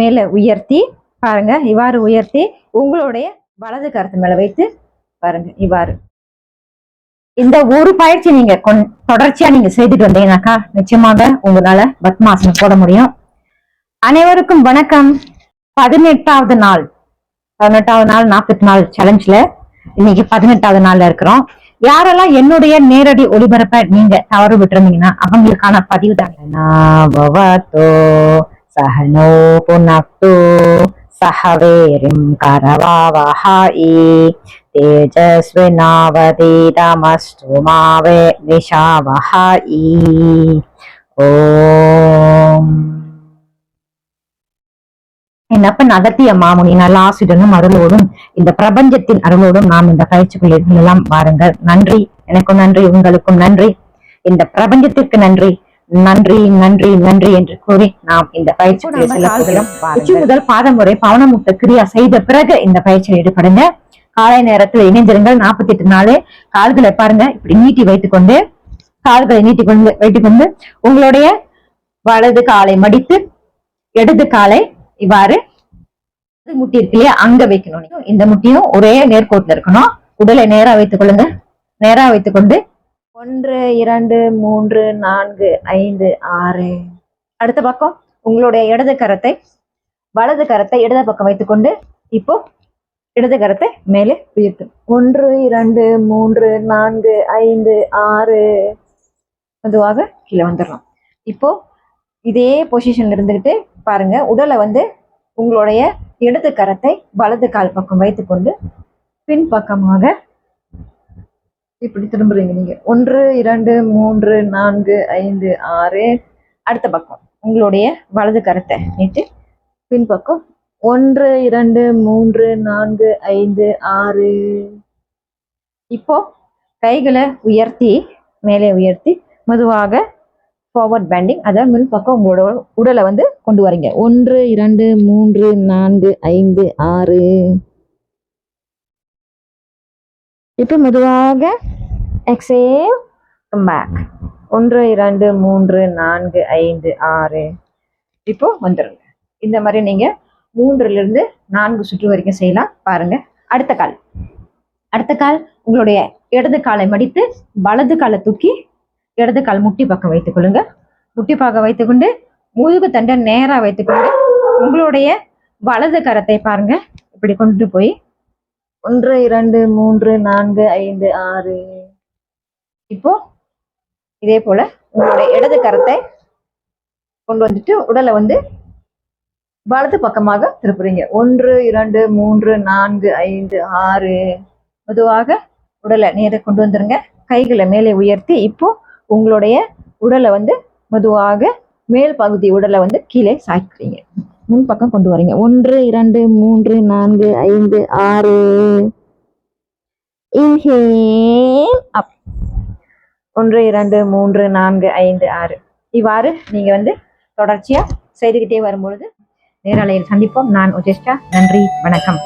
மேலே உயர்த்தி பாருங்க இவ்வாறு உயர்த்தி உங்களுடைய வலது கருத்து மேல வைத்து பாருங்க இவ்வாறு. இந்த ஒரு பயிற்சி நீங்க தொடர்ச்சியா நீங்க செய்துட்டு வந்தீங்கன்னாக்கா நிச்சயமாக உங்களால பத்மாசனம் போட முடியும். அனைவருக்கும் வணக்கம். பதினெட்டாவது நாள் பதினெட்டாவது நாள் நாற்பத்தி நாள் சேலஞ்சில் இன்னைக்கு பதினெட்டாவது நாள்ல இருக்கிறோம். யாரெல்லாம் என்னுடைய நேரடி ஒளிபரப்ப நீங்க தவறு விட்டுருந்தீங்கன்னா அவங்களுக்கான பதிவு தாங்க சஹனோ புனக்து சஹவேரிம் கரவாவஹாயி தேஜஸ்வினாவதீதமஸ்து மாவே விஷாவஹாயி ஓம் என்னப்பன் அகத்திய மாமுனி நல்ல ஆசிரியனும் அருளோடும் இந்த பிரபஞ்சத்தின் அருளோடும் நாம் இந்த பயிற்சிகளில் எல்லாம் வாருங்கள் நன்றி எனக்கும் நன்றி உங்களுக்கும் நன்றி இந்த பிரபஞ்சத்திற்கு நன்றி நன்றி நன்றி நன்றி என்று கூறி நாம் இந்த உச்சி முதல் பாதம் வரை பவனமுட்ட கிரியா செய்த பிறகு இந்த பயிற்சியில் ஈடுபடுங்க. காலை நேரத்தில் இணைந்திருங்கள். நாற்பத்தி எட்டு நாள் கால்களை பாருங்க. இப்படி நீட்டி வைத்துக்கொண்டு கால்களை நீட்டி கொண்டு வைத்துக்கொண்டு உங்களுடைய வலது காலை மடித்து இடது காலை இவ்வாறு முட்டி இருக்கு இல்லையா அங்க வைக்கணும். இந்த முட்டியும் ஒரே நேர்கோட்டில் இருக்கணும். உடலை நேரா வைத்துக் கொள்ளுங்க நேரா வைத்துக்கொண்டு ஒன்று இரண்டு மூன்று நான்கு ஐந்து ஆறு. அடுத்த பக்கம் உங்களுடைய இடது கரத்தை வலது கரத்தை இடது பக்கம் வைத்துக்கொண்டு இப்போ இடது கரத்தை மேலே உயர்த்தும் ஒன்று இரண்டு மூன்று நான்கு ஐந்து ஆறு. மெதுவாக கீழே வந்துடலாம். இப்போ இதே பொசிஷன்ல இருந்துக்கிட்டு பாருங்க உடலை வந்து உங்களுடைய இடது கரத்தை வலது கால் பக்கம் வைத்துக்கொண்டு பின்பக்கமாக இப்படி திரும்புறீங்க நீங்க. ஒன்று இரண்டு மூன்று நான்கு ஐந்து ஆறு. அடுத்த பக்கம். உங்களுடைய வலது கரத்தை நீட்டு பின்பக்கம். ஒன்று இரண்டு மூன்று நான்கு ஐந்து ஆறு. இப்போ கைகளை உயர்த்தி மேலே உயர்த்தி மெதுவாக ஃபார்வர்ட் பேண்டிங் அதாவது முன்பக்கம் உங்களோட உடலை வந்து கொண்டு வரீங்க. ஒன்று இரண்டு மூன்று நான்கு ஐந்து ஆறு. இப்போ மெதுவாக எக்ஸேல் பேக் ஒன்று இரண்டு மூன்று நான்கு ஐந்து ஆறு. இப்போ வந்துருங்க. இந்த மாதிரி நீங்க மூன்றுலேருந்து நான்கு சுற்று வரைக்கும் செய்யலாம். பாருங்க. அடுத்த கால். அடுத்த கால் உங்களுடைய இடது காலை மடித்து வலது காலை தூக்கி இடது கால் முட்டி பக்கம் வைத்துக் கொள்ளுங்க. முட்டி பக்கம் வைத்துக்கொண்டு முதுகு தண்டை நேராக வைத்துக்கொண்டு உங்களுடைய வலது கரத்தை பாருங்க. இப்படி கொண்டு போய் ஒன்று இரண்டு மூன்று நான்கு ஐந்து ஆறு. இப்போ இதே போல உங்களுடைய இடது கரத்தை கொண்டு வந்துட்டு உடலை வந்து வலது பக்கமாக திருப்புறீங்க. ஒன்று இரண்டு மூன்று நான்கு ஐந்து ஆறு. மெதுவாக உடலை நேர கொண்டு வந்துருங்க. கைகளை மேலே உயர்த்தி இப்போ உங்களுடைய உடலை வந்து மெதுவாக மேல் பகுதி உடலை வந்து கீழே சாய்க்கிறீங்க. முன் பக்கம் கொண்டு வரீங்க. ஒன்று இரண்டு மூன்று நான்கு ஐந்து ஆறு. இன்ஹேல். அப். ஒன்று இரண்டு மூன்று நான்கு ஐந்து ஆறு. இவ்வாறு நீங்க வந்து தொடர்ச்சியா செய்துகிட்டே வரும்பொழுது நேரலையில் சந்திப்போம். நான் உஜேஷ்டா. நன்றி. வணக்கம்.